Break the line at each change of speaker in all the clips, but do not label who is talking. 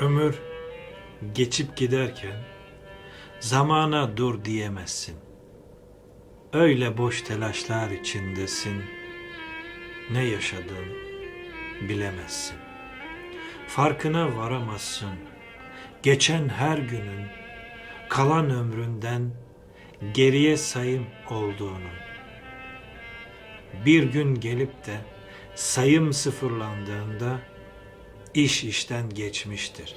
Ömür geçip giderken zamana dur diyemezsin. Öyle boş telaşlar içindesin. Ne yaşadın bilemezsin. Farkına varamazsın. Geçen her günün kalan ömründen geriye sayım olduğunu. Bir gün gelip de sayım sıfırlandığında iş işten geçmiştir.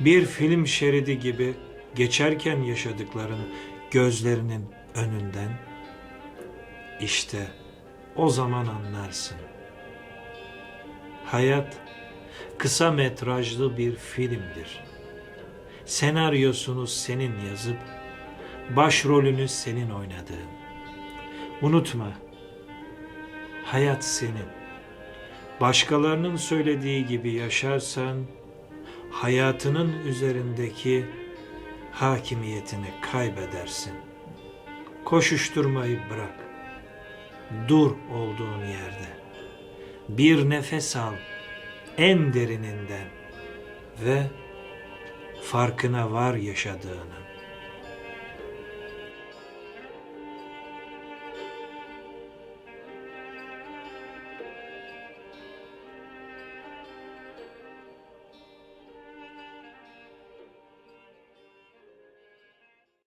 Bir film şeridi gibi geçerken yaşadıkların gözlerinin önünden işte o zaman anlarsın. Hayat kısa metrajlı bir filmdir. Senaryosunu senin yazıp başrolünü senin oynadığın. Unutma. Hayat senin. Başkalarının söylediği gibi yaşarsan hayatının üzerindeki hakimiyetini kaybedersin. Koşuşturmayı bırak. Dur olduğun yerde. Bir nefes al en derininden ve farkına var yaşadığını.